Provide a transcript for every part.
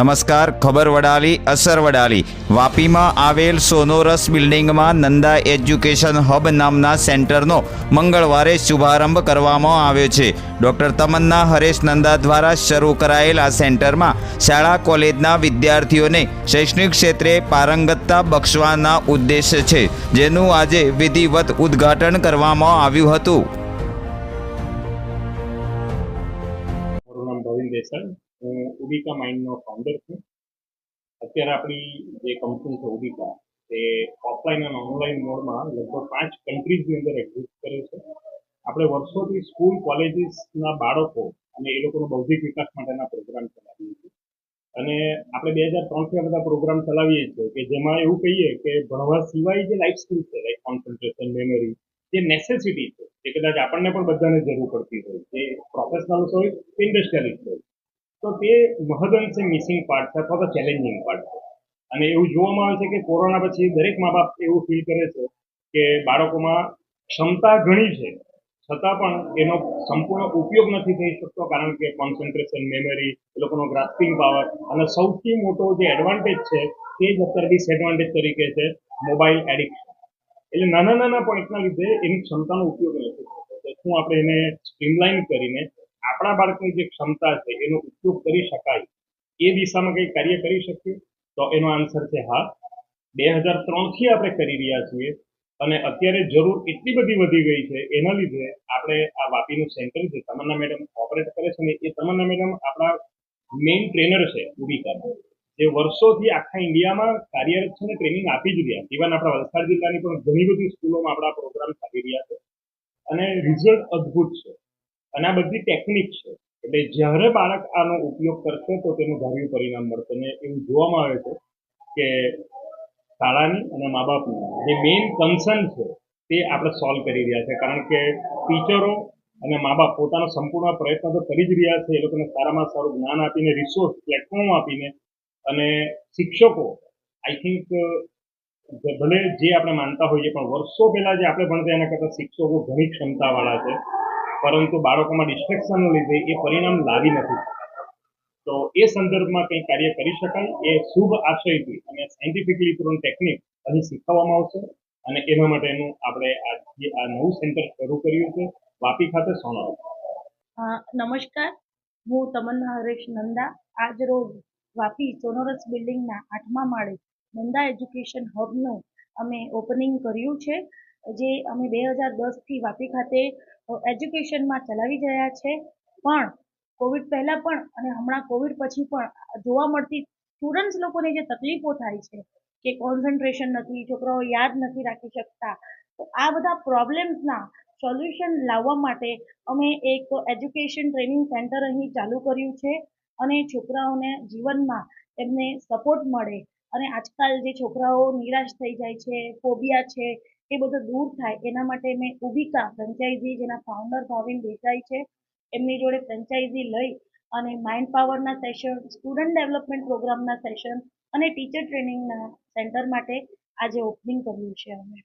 નમસ્કાર, ખબર વડાલી, અસર વડાલી. વાપીમાં આવેલ સોનોરસ બિલ્ડિંગમાં નંદા એજ્યુકેશન હબ નામના સેન્ટરનો મંગળવારે શુભારંભ કરવામાં આવ્યો છે. ડૉક્ટર તમન્ના, હરેશ નંદા દ્વારા શરૂ કરાયેલ આ સેન્ટરમાં શાળા, કોલેજના વિદ્યાર્થીઓને શૈક્ષણિક ક્ષેત્રે પારંગતતા બક્ષવાના ઉદ્દેશ છે, જેનું આજે વિધિવત ઉદ્ઘાટન કરવામાં આવ્યું હતું. મારું દેસાઈ હું ઉડિકા માઇન્ડનો ફાઉન્ડર છું. અત્યારે આપણી જે કંપની છે ઉડિકા તે ઓફલાઈન અને ઓનલાઈન મોડમાં લગભગ પાંચ કન્ટ્રીઝની અંદર એક્ઝિસ્ટ કરે છે. આપણે વર્ષોથી સ્કૂલ કોલેજીસના બાળકો અને એ લોકોનો બૌદ્ધિક વિકાસ માટેના પ્રોગ્રામ ચલાવીએ છીએ. અને આપણે બે હજાર ત્રણથી બધા પ્રોગ્રામ ચલાવીએ છીએ કે જેમાં એવું કહીએ કે ભણવા સિવાય જે લાઈફ સ્કિલ છે લાઈક કોન્સન્ટ્રેશન મેમરી જે નેસેસિટી છે કદાચ આપણને પણ બધાને જરૂર પડતી હોય. જે પ્રોફેશનલ્સ હોય કે હોય. તો તે મહદઅંશે મિસિંગ પાર્ટ છે અથવા તો ચેલેન્જિંગ પાર્ટ છે. અને એવું જોવામાં આવે છે કે કોરોના પછી દરેક મા બાપ એવું ફીલ કરે છે કે બાળકોમાં ક્ષમતા ઘણી છે. છતાં પણ એનો સંપૂર્ણ ઉપયોગ નથી થઈ શકતો કારણ કે કોન્સન્ટ્રેશન મેમરી એ લોકોનો ગ્રાસ્પિંગ પાવર અને સૌથી મોટો જે એડવાન્ટેજ છે તે જ અત્યારે ડિસએડવાન્ટેજ તરીકે છે મોબાઈલ એડિક્શન એટલે નાના નાના પોઈન્ટના લીધે એની ક્ષમતાનો ઉપયોગ નથી થતો. શું આપણે એને સ્ટ્રીમલાઇન કરીને આપણા બાળકની જે ક્ષમતા છે, એનો ઉપયોગ કરી શકાય. એ દિશામાં કંઈ કાર્ય કરી શકીએ? તો એનો આન્સર છે હા. બે હજાર ત્રણથી આપણે કરી રહ્યા છીએ અને અત્યારે જરૂર એટલી બધી વધી ગઈ છે. એના લીધે આપણે આ વાપીનું સેન્ટર જે તમન્ના મેડમ ઓપરેટ કરે છે ને એ તમન્ના મેડમ આપણા મેઇન ટ્રેનર છે ઉડિકાના જે વર્ષોથી આખા ઇન્ડિયામાં કાર્યરત છે ને ટ્રેનિંગ આપી જ રહ્યા. ઇવન આપણા વલસાડ જિલ્લાની પણ ઘણી બધી સ્કૂલોમાં આપણા પ્રોગ્રામ ચાલી રહ્યા છે. અને રિઝલ્ટ અદ્ભુત છે. અને આ બધી ટેકનિક છે. એટલે જ્યારે બાળક આનો ઉપયોગ કરશે તો તેનું ધાર્યું પરિણામ મળશે. અને એવું જોવામાં આવે છે કે શાળાની અને મા બાપની જે મેઇન કન્સર્ન છે તે આપણે સોલ્વ કરી રહ્યા છે. કારણ કે ટીચરો અને મા બાપ પોતાનો સંપૂર્ણ પ્રયત્ન તો કરી જ રહ્યા છે. એ લોકોને સારામાં સારું જ્ઞાન આપીને રિસોર્સ પ્લેટફોર્મ આપીને અને શિક્ષકો આઈ થિંક ભલે જે આપણે માનતા હોઈએ પણ વર્ષો પહેલા જે આપણે ભણતા એના કરતાં શિક્ષકો ઘણી ક્ષમતાવાળા છે. પરંતુ બાળકોમાં ડિસ્ટ્રેક્શનને લીધે એ પરિણામ લાવી નથી તો એ સંદર્ભમાં કંઈ કાર્ય કરી શકાય? એ શુભ આશયથી અને સાયન્ટિફિકલી પૂર્ણ ટેકનિક અહીં શીખવવામાં આવશે અને એના માટેનું આપણે આજે આ નવું સેન્ટર શરૂ કર્યું છે, વાપી ખાતે સોનલ નમસ્કાર. હું તમન્ના હરેશ નંદા. આજ રોજ વાપી સોનોરસ બિલ્ડિંગના આઠમા માળે નંદા એજ્યુકેશન હબનું અમે ઓપનિંગ કર્યું છે, જે અમે બે હજાર દસથી વાપી ખાતે એજ્યુકેશનમાં ચલાવી રહ્યા છે. પણ કોવિડ પહેલાં પણ અને હમણાં કોવિડ પછી પણ જોવા મળતી સ્ટુડન્ટ્સ લોકોને જે તકલીફો થાય છે, કે કોન્સન્ટ્રેશન નથી, છોકરાઓ યાદ નથી રાખી શકતા, તો આ બધા પ્રોબ્લેમ્સના સોલ્યુશન લાવવા માટે અમે એક એજ્યુકેશન ટ્રેનિંગ સેન્ટર અહીં ચાલુ કર્યું છે. અને છોકરાઓને જીવનમાં એમને સપોર્ટ મળે. અને આજકાલ જે છોકરાઓ નિરાશ થઈ જાય છે ફોબિયા છે, એ બધું દૂર થાય. એના માટે મેં ઉભિકા ફ્રેન્ચાઇઝી જેના ફાઉન્ડર ભાવિન દેસાઈ છે, એમની જોડે ફ્રેન્ચાઇઝી લઈ અને માઇન્ડ પાવરના સેશન સ્ટુડન્ટ ડેવલપમેન્ટ પ્રોગ્રામના સેશન અને ટીચર ટ્રેનિંગના સેન્ટર માટે આજે ઓપનિંગ કર્યું છે અમે.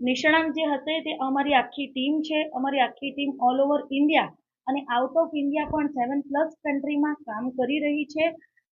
નિષ્ણાંત જે હશે તે અમારી આખી ટીમ છે. અમારી આખી ટીમ ઓલ ઓવર ઇન્ડિયા અને આઉટ ઓફ ઇન્ડિયા પણ સેવન પ્લસ કન્ટ્રીમાં કામ કરી રહી છે.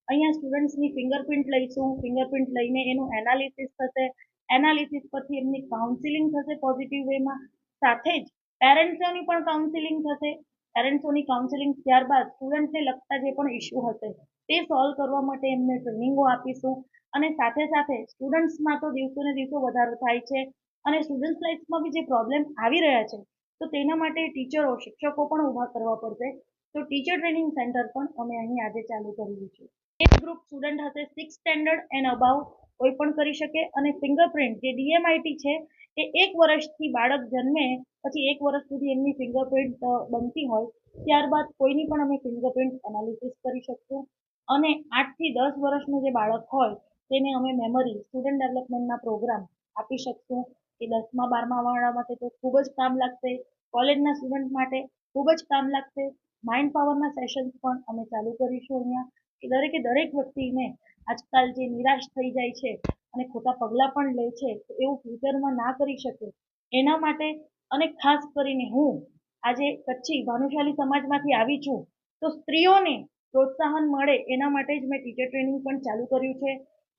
અહીંયા સ્ટુડન્ટ્સની ફિંગરપ્રિન્ટ લઈશું ફિંગરપ્રિન્ટ લઈને એનું એનાલિસિસ થશે. એનાલિસિસ પરથી એમની કાઉન્સિલિંગ થશે પોઝિટિવ વેમાં સાથે જ પેરેન્ટ્સોની પણ કાઉન્સિલિંગ થશે. પેરેન્ટ્સોની કાઉન્સિલિંગ ત્યારબાદ સ્ટુડન્ટને લગતા જે પણ ઇસ્યુ હશે, તે સોલ્વ કરવા માટે એમને ટ્રેનિંગો આપીશું. અને સાથે સાથે સ્ટુડન્ટ્સમાં તો દિવસોને દિવસો વધારો થાય છે. અને સ્ટુડન્ટ્સ લાઈફમાં બી જે પ્રોબ્લેમ આવી રહ્યા છે તો તેના માટે ટીચરો, શિક્ષકો પણ ઊભા કરવા પડશે. તો ટીચર ટ્રેનિંગ સેન્ટર પણ અમે અહીં આજે ચાલુ કર્યું છે. એક ગ્રુપ સ્ટુડન્ટ હશે સિક્સ સ્ટેન્ડર્ડ એન્ડ અબાઉ કોઈ પણ કરી શકે અને ફિંગરપ્રિન્ટ જે ડીએમઆઈટી છે, એ એક વર્ષથી બાળક જન્મે, પછી એક વર્ષ સુધી એમની ફિંગરપ્રિન્ટ બનતી હોય, ત્યારબાદ કોઈની પણ અમે ફિંગરપ્રિન્ટ એનાલિસિસ કરી શકશું અને આઠથી દસ વર્ષનું જે બાળક હોય, તેને અમે મેમરી સ્ટુડન્ટ ડેવલપમેન્ટના પ્રોગ્રામ આપી શકશું. એ દસમા બારમા વાળા માટે તો ખૂબ જ કામ લાગશે. કોલેજના સ્ટુડન્ટ માટે ખૂબ જ કામ લાગશે. માઇન્ડ પાવરના સેશન્સ પણ અમે ચાલુ કરીશું અહીંયા. કે દરેકે દરેક વ્યક્તિને આજકાલ જે નિરાશ થઈ જાય છે અને ખોટા પગલાં પણ લે છે એવું ફ્યુચરમાં ના કરી શકે. એના માટે અને ખાસ કરીને હું આજે કચ્છી ભાનુશાલી સમાજમાંથી આવી છું, તો સ્ત્રીઓને પ્રોત્સાહન મળે એના માટે જ મેં ટીચર ટ્રેનિંગ પણ ચાલુ કર્યું છે.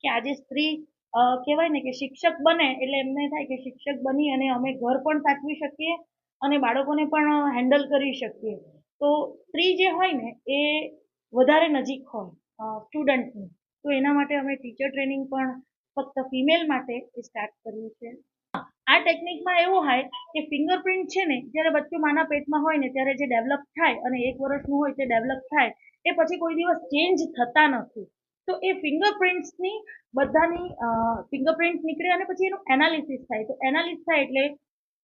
કે આજે સ્ત્રી કહેવાય ને કે શિક્ષક બને એટલે એમને થાય કે શિક્ષક બની અને અમે ઘર પણ સાચવી શકીએ. અને બાળકોને પણ હેન્ડલ કરી શકીએ. તો સ્ત્રી જે હોય ને, એ વધારે નજીક હોય સ્ટુડન્ટની તો એના માટે અમે ટીચર ટ્રેનિંગ પણ ફક્ત ફિમેલ માટે સ્ટાર્ટ કર્યું છે આ ટેકનિકમાં એવું હોય કે ફિંગરપ્રિન્ટ છે ને, જ્યારે બચ્ચું માના પેટમાં હોય ને, ત્યારે જે ડેવલપ થાય અને એક વર્ષનું હોય તે ડેવલપ થાય, એ પછી કોઈ દિવસ ચેન્જ થતા નથી. તો એ ફિંગરપ્રિન્ટ્સની બધાની ફિંગરપ્રિન્ટ નીકળે અને પછી એનું એનાલિસિસ થાય. તો એનાલિસિસ થાય એટલે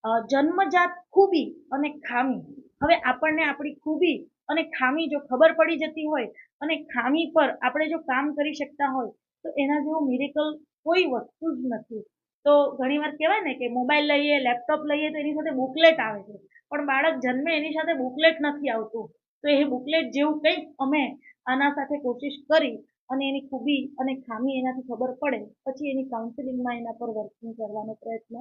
જન્મજાત ખૂબી અને ખામી. હવે આપણને આપણી ખૂબી અને ખામી જો ખબર પડી જતી હોય અને ખામી પર આપણે જો કામ કરી શકતા હોય, તો એના જેવું મિરેકલ કોઈ વસ્તુ જ નથી. તો ઘણીવાર કહેવાય ને કે મોબાઈલ લઈએ લેપટોપ લઈએ તો એની સાથે બુકલેટ આવે છે. પણ બાળક જન્મે એની સાથે બુકલેટ નથી આવતું. તો એ બુકલેટ જેવું કંઈક અમે આના સાથે કોશિશ કરી અને એની ખૂબી અને ખામી એનાથી ખબર પડે, પછી એની કાઉન્સિલિંગમાં એના પર વર્કિંગ કરવાનો પ્રયત્ન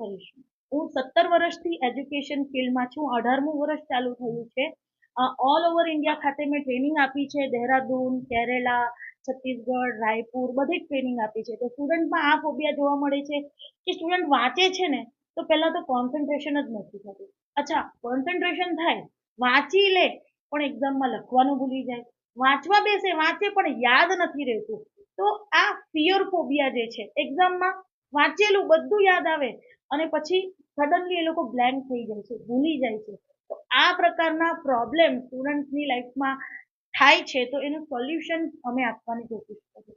કરીશું. હું સત્તર વર્ષથી એજ્યુકેશન ફિલ્ડમાં છું. અઢારમું વર્ષ ચાલુ થયું છે. ઓલ ઓવર ઇન્ડિયા ખાતે મેં ટ્રેનિંગ આપી છે. દહેરાદૂન, કેરેલા, છત્તીસગઢ, રાયપુર બધી જ ટ્રેનિંગ આપી છે. તો સ્ટુડન્ટમાં આ ફોબિયા જોવા મળે છે કે સ્ટુડન્ટ વાંચે છે ને, તો પહેલાં તો કોન્સન્ટ્રેશન જ નથી થતું. અચ્છા કોન્સન્ટ્રેશન થાય, વાંચી લે, પણ એક્ઝામમાં લખવાનું ભૂલી જાય. વાંચવા બેસે, વાંચે, પણ યાદ નથી રહેતું. તો આ ફિયર ફોબિયા જે છે એક્ઝામમાં વાંચેલું બધું યાદ આવે અને પછી સડનલી એ લોકો બ્લેન્ક થઈ જાય છે, ભૂલી જાય છે. તો આ પ્રકારના પ્રોબ્લેમ સ્ટુડન્ટની લાઈફમાં થાય છે તો એનું સોલ્યુશન અમે આપવાની કોશિશ કરીએ.